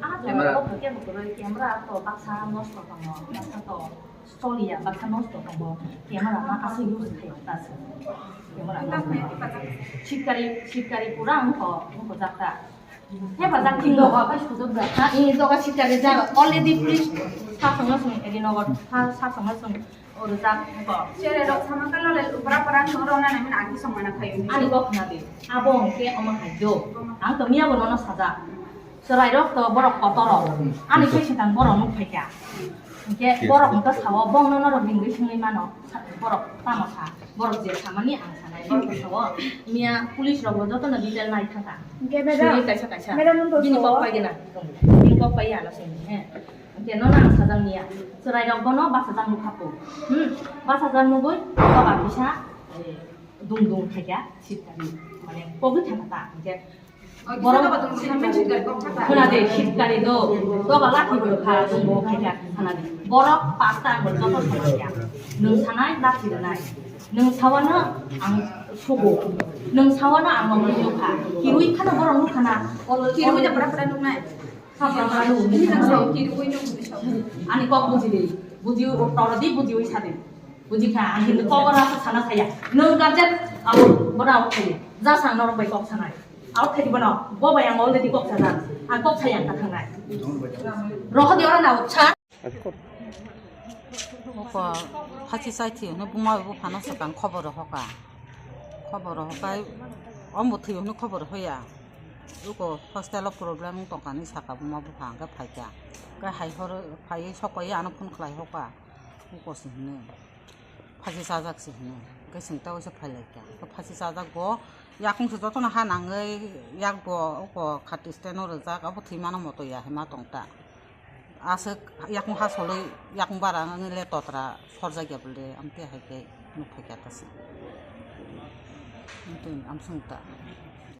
아, 내가 그게 뭐를 camera 또 박사 노스도 뭐 박사 또 스토리야 박사 노스도 뭐 camera 나 아서 유즈 해요 따서 camera 나 식가리 식가리 꾸랑 더 먹고 잡다 해봐자 긴거 가시 그저 다 이거가 식가리 자 already finished 사성을 에디 너가 사 사성을 어느 자 거. Chere rok sama kalau le upara para ngoro na namin agi song mana kayo ni. 아니 거 하나디 아봉 সরাইরক তো বরক কত rock আনি কইছে তান বরক মুখ ফাইকা যে বরক মতো সাব বং নন রক দিঙ্গি সিংলি মানো বরক তামসা বরক যে সামানি আং সানাই বরক সব মিয়া পুলিশ রক যত না বিলের নাই থাকা। গে মেডাম কাইছা কাইছা মেডাম নন দিন বক পাই গেনা দিন বক পাই আলো সিন হ্যাঁ যে নন আং সাদাম নিয়া। সরাইরক বন বাসা জান মুখাপো হুম বাসা জান মুগই বাবা পিসা দুম দুম থাকা সিটানি মানে পগু থাকা যে খানাদে শীতকালে তো দবা লাঠি গুলো খাওয়া সম্ভব খেটা খানাদে বরফ পাস্তা গুলো তখন সমাজা নों সানায় লাঠি নাই नों সাওয়ানো আং সগো नों সাওয়ানো আং মম জোখা কিরুই খানা বড় নু খানা কিরুই দে বড় বড় নু নাই আমি কক বুঝিলি বুঝি তলদি বুঝি ওই সাদে বুঝি খা আমি কিন্তু কবর আছে খানা খাইয়া। নों গাজেট আবার বড় আউট খাইয়া। যা সাং নরম বাই কক সানায় เอาใครดีบ่เนาะบ่ไปยังเอาเลยดีกบซะนะอันกบใช้อย่างกันทางไหนรอเดี๋ยวเราชาร์จก็พัชไซที่เนี่ยบุ้มเอาบุ้มพาน้องสกังขบรอฮอกะขบรอฮอกะอ๋อหมดที่เนี่ยขบรอฮอยาลูกก็ hostel problem ต้องการนี่สักบุ้มเอาบุ้มพานก็ไปจ้ะก็ให้เขาไปชอบไปยาน้องพุ่นใครฮอกะลูกก็สิ่งนี้พัชไซจากสิ่งนี้ก็สิ่งเต้าจะไปเลยจ้ะก็พัชไซจากก็ yakungsu joto na ha nangai yak bo ko khatisteno rojak abo thimano moto ya hema tongta asuk yakung ha soloi yakung bara ngile totra sorja gebule amte haike nukhaikatasi amsungta